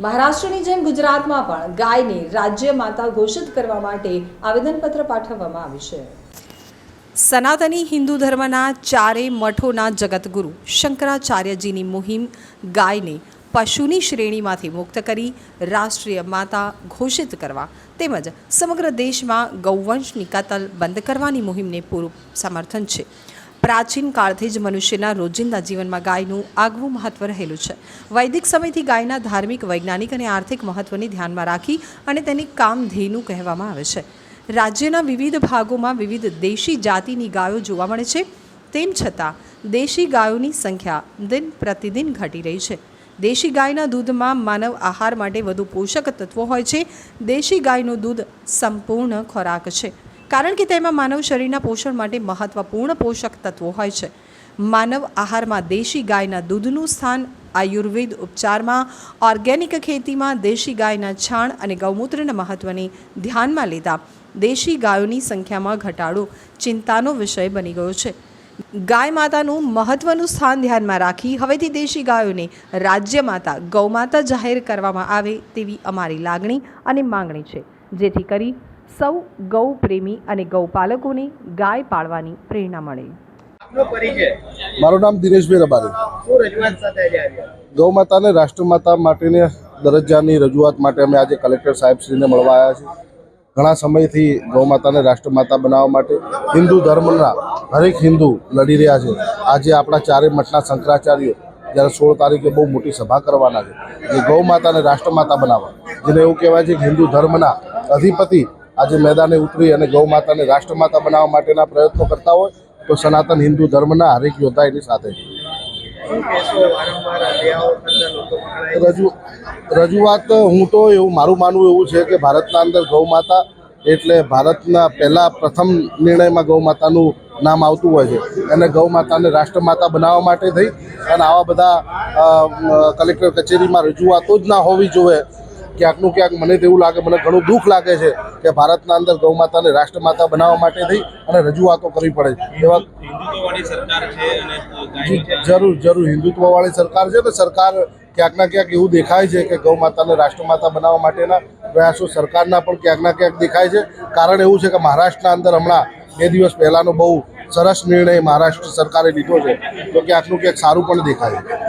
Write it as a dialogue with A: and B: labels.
A: મહારાષ્ટ્રની જેમ ગુજરાતમાં પણ ગાયને રાજ્ય માતા ઘોષિત કરવા માટે આવેદનપત્ર પાઠવવામાં આવ્યું છે. સનાતની હિન્દુ ધર્મના ચારે મઠોના જગતગુરુ શંકરાચાર્યજીની મુહિમ ગાયને પશુની શ્રેણીમાંથી મુક્ત કરી રાષ્ટ્રીય માતા ઘોષિત કરવા તેમજ સમગ્ર દેશમાં ગૌવંશની કતલ બંધ કરવાની મુહિમને પૂરું સમર્થન છે. પ્રાચીન કાળથી જ મનુષ્યના રોજિંદા જીવનમાં ગાયનું આગવું મહત્વ રહેલું છે. વૈદિક સમયથી ગાયના ધાર્મિક, વૈજ્ઞાનિક અને આર્થિક મહત્વને ધ્યાનમાં રાખી અને તેને કામધેનું કહેવામાં આવે છે. રાજ્યના વિવિધ ભાગોમાં વિવિધ દેશી જાતિની ગાયો જોવા મળે છે. તેમ છતાં, દેશી ગાયોની સંખ્યા દિન પ્રતિદિન ઘટી રહી છે. દેશી ગાયના દૂધમાં માનવ આહાર માટે વધુ પોષક તત્વો હોય છે. દેશી ગાયનું દૂધ સંપૂર્ણ ખોરાક છે. કારણ કે તેમાં માનવ શરીરના પોષણ માટે મહત્વપૂર્ણ પોષક તત્વો હોય છે. માનવ આહારમાં દેશી ગાયના દૂધનું સ્થાન, આયુર્વેદ ઉપચારમાં, ઓર્ગેનિક ખેતીમાં દેશી ગાયના છાણ અને ગૌમૂત્રના મહત્ત્વને ધ્યાનમાં લેતા દેશી ગાયોની સંખ્યામાં ઘટાડો ચિંતાનો વિષય બની ગયો છે. ગાય માતાનું મહત્વનું સ્થાન ધ્યાનમાં રાખી હવેથી દેશી ગાયોને રાજ્ય માતા ગૌમાતા જાહેર કરવામાં આવે તેવી અમારી લાગણી અને માંગણી છે. જેથી કરી સૌ ગૌ પ્રેમી અને ગૌપાલકોને ગાય પાળવાની પ્રેરણા મળે.
B: આપનો
C: મારું નામ દિનેશભાઈ રબારી. ગૌ માતાને રાષ્ટ્રમાતા માટેની દરજ્જાની રજૂઆત માટે અમે આજે કલેક્ટર સાહેબશ્રીને મળવા આવ્યા છીએ. ઘણા સમયથી ગૌ માતાને રાષ્ટ્રમાતા બનાવવા માટે હિન્દુ ધર્મના હરેક હિન્દુ લડી રહ્યા છે. આજે આપણા ચારે મઠના શંકરાચાર્યો જ્યારે સોળ તારીખે બહુ મોટી સભા કરવાના છે. જે ગૌ માતાને રાષ્ટ્રમાતા બનાવવા. જેને એવું કહેવાય છે કે હિન્દુ ધર્મના અધિપતિ આજે મેદાને ઉતરી અને ગૌ માતાને રાષ્ટ્રમાતા બનાવવા માટેના પ્રયત્નો કરતા હોય તો સનાતન હિન્દુ ધર્મના હરેક યોદ્ધા એની સાથે. રજૂ રજૂઆત હું તો એવું મારું માનવું એવું છે કે ભારતના અંદર ગૌ માતા એટલે ભારતના પહેલા પ્રથમ નિર્ણયમાં ગૌ માતાનું નામ આવતું હોય છે. અને ગૌ માતાને રાષ્ટ્રમાતા બનાવવા માટે થઈ અને આવા બધા કલેક્ટર કચેરીમાં રજૂઆતો જ ના હોવી જોઈએ. ક્યાંકનું ક્યાંક મને તેવું લાગે મને ઘણું દુઃખ લાગે છે કે ભારતના અંદર ગૌ માતાને રાષ્ટ્રમાતા બનાવવા માટે થઈ અને રજૂઆતો કરવી પડે છે. એવા જરૂર જરૂર હિન્દુત્વવાળી સરકાર છે. ને સરકાર ક્યાંક ના ક્યાંક એવું દેખાય છે કે ગૌ માતાને રાષ્ટ્રમાતા બનાવવા માટેના પ્રયાસો સરકારના પણ ક્યાંક ના ક્યાંક દેખાય છે. કારણ એવું છે કે મહારાષ્ટ્રના અંદર હમણાં બે દિવસ પહેલાંનો બહુ સરસ નિર્ણય મહારાષ્ટ્ર સરકારે લીધો છે. તો ક્યાંકનું ક્યાંક સારું પણ દેખાય છે.